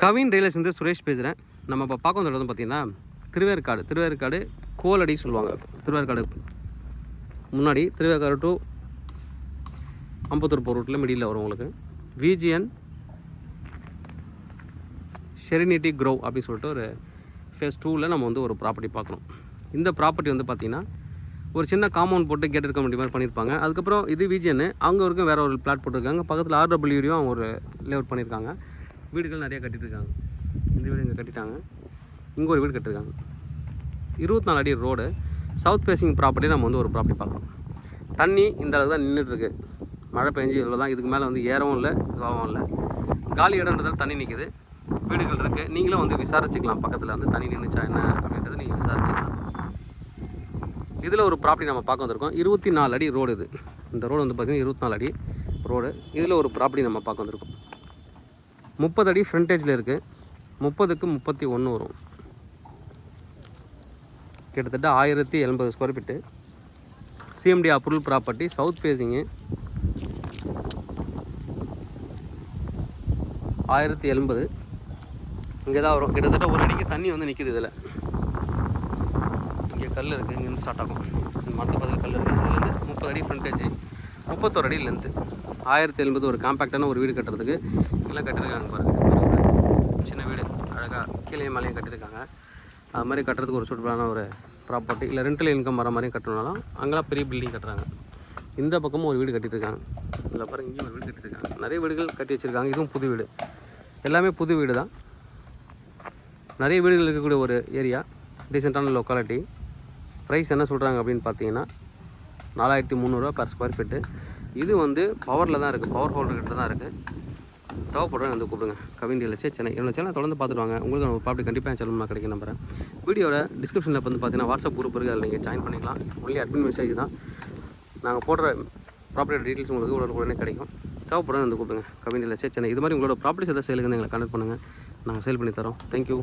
கவின் ரியல்ஸ் வந்து சுரேஷ் பேசுகிறேன் நம்ம இப்போ பார்க்க வந்த இடம் பார்த்தீங்கன்னா திருவேற்காடு. திருவேற்காடு கோலடி சொல்லுவாங்க. திருவேற்காடு முன்னாடி திருவேற்காடு டு அம்பத்தூர் போர் ரூட்டில் மிடியில் வரும் உங்களுக்கு. விஜிஎன் ஷெரினிட்டி க்ரோவ் அப்படின்னு சொல்லிட்டு ஒரு ஃபேஸ் டூவில் நம்ம வந்து ஒரு ப்ராப்பர்ட்டி பார்க்குறோம் இந்த ப்ராப்பர்ட்டி வந்து பார்த்திங்கன்னா ஒரு சின்ன காம்பவுண்ட் போட்டு கேட் இருக்க முடியும் மாதிரி பண்ணியிருப்பாங்க. அதுக்கப்புறம் இது விஜிஎன்னு அங்கே வரைக்கும் வேறு ஒரு பிளாட் போட்டிருக்காங்க. பக்கத்தில் ஆர்டபிள்யூடியும் அவங்க ஒரு லேவுட் பண்ணியிருக்காங்க. வீடுகள் நிறைய கட்டிட்டு இருக்காங்க இந்த வீடு இங்கே கட்டிட்டாங்க. இங்கே ஒரு வீடு கட்டிருக்காங்க. இருபத்தி நாலு அடி ரோடு சவுத் ஃபேஸிங் ப்ராப்பர்ட்டி நம்ம வந்து ஒரு ப்ராப்பர்ட்டி பார்க்கலாம் தண்ணி இந்த அளவுக்கு தான் நின்றுட்டுருக்கு மழை பெஞ்சு இவ்வளோ தான் இதுக்கு மேலே வந்து ஏறவும் இல்லை இதுவாகவும் இல்லை. காலி இடம்ன்றதால தண்ணி நிற்குது வீடுகள் இருக்குது நீங்களும் வந்து விசாரிச்சுக்கலாம். பக்கத்தில் வந்து தண்ணி நின்றுச்சா என்ன அப்படின்றத நீங்கள் விசாரிச்சுக்கலாம். இதில் ஒரு ப்ராப்பர்ட்டி நம்ம பார்க்க வந்திருக்கோம். இருபத்தி நாலு அடி ரோடு இது. இந்த ரோடு வந்து பார்த்திங்கன்னா இருபத்தி நாலு அடி ரோடு இதில் ஒரு ப்ராப்பர்ட்டி நம்ம பார்க்க வந்திருக்கோம். முப்பது அடி ஃப்ரண்டேஜில் இருக்குது முப்பதுக்கு முப்பத்தி ஒன்று வரும். கிட்டத்தட்ட ஆயிரத்தி எண்பது square feet CMD approval property south facing ஆயிரத்தி எண்பது இங்கே தான் வரும். கிட்டத்தட்ட ஒரு அடிக்கு தண்ணி வந்து நிற்கிது இதில். இங்கே கல் இருக்குது இங்கேருந்து ஸ்டார்ட் ஆகும். மற்ற மரத்தை கல் இருக்குது இதுலேருந்து முப்பது அடி ஃப்ரண்டேஜ் முப்பத்தோரு அடி லென்த்து ஆயிரத்தி எண்பது ஒரு காம்பேக்டான ஒரு வீடு கட்டுறதுக்கு கீழே கட்டியிருக்காங்க பாருங்கள் சின்ன வீடு அழகாக கீழே மேலேயும் கட்டியிருக்காங்க. அது மாதிரி கட்டுறதுக்கு ஒரு சூட்டபிளான ஒரு ப்ராப்பர்ட்டி இல்லை ரெண்டல் இன்கம் வர மாதிரியும் கட்டணும்னாலும் அங்கெல்லாம் பெரிய பில்டிங் கட்டுறாங்க. இந்த பக்கமும் ஒரு வீடு கட்டிட்டுருக்காங்க இதில் பாருங்க இங்கேயும் ஒரு வீடு கட்டியிருக்காங்க. நிறைய வீடுகள் கட்டி வச்சுருக்காங்க. இதுவும் புது வீடு. எல்லாமே புது வீடு தான். நிறைய வீடுகள் இருக்கக்கூடிய ஒரு ஏரியா டீசெண்டான லொக்காலிட்டி ப்ரைஸ் என்ன சொல்கிறாங்க அப்படின்னு பார்த்தீங்கன்னா நாலாயிரத்தி முந்நூறுரூவா பர் ஸ்கொயர் ஃபீட்டு இது வந்து பவரில் தான் இருக்குது பவர் ஹோல்டர் கிட்ட தான் இருக்குது தேவைப்படுறேன் வந்து கூப்பிடுங்க. கவின் லட்சம் சென்னை. என்னோட சேனல் தொடர்ந்து பார்த்துருவாங்க உங்களுக்கு நம்ம ப்ராப்பர்ட்டி கண்டிப்பாக என் சேனல் நான் கிடைக்கும் நம்புறேன். வீடியோட டிஸ்கிரிப்ஷனில் வந்து பார்த்தீங்கன்னா வாட்ஸ்அப் குரூப் இருக்குது அதில் நீங்கள் ஜாயின் பண்ணிக்கலாம். ஒன்லி அட்மின் மெசேஜ் தான். நாங்கள் போடுற ப்ராப்பர்ட்டி டீட்டெயில்ஸ் உங்களுக்கு உடனே உடனே கிடைக்கும். தேவைப்படுறவங்க வந்து கூப்பிடுங்க. கவின் லட்சம் சென்னை. இது மாதிரி உங்களோட ப்ராப்பர்ட்டிஸ் எதாவது சேலுக்கு எங்களை கனெக்ட் பண்ணுங்கள் நாங்கள் சேல் பண்ணி தரோம். தேங்க்யூ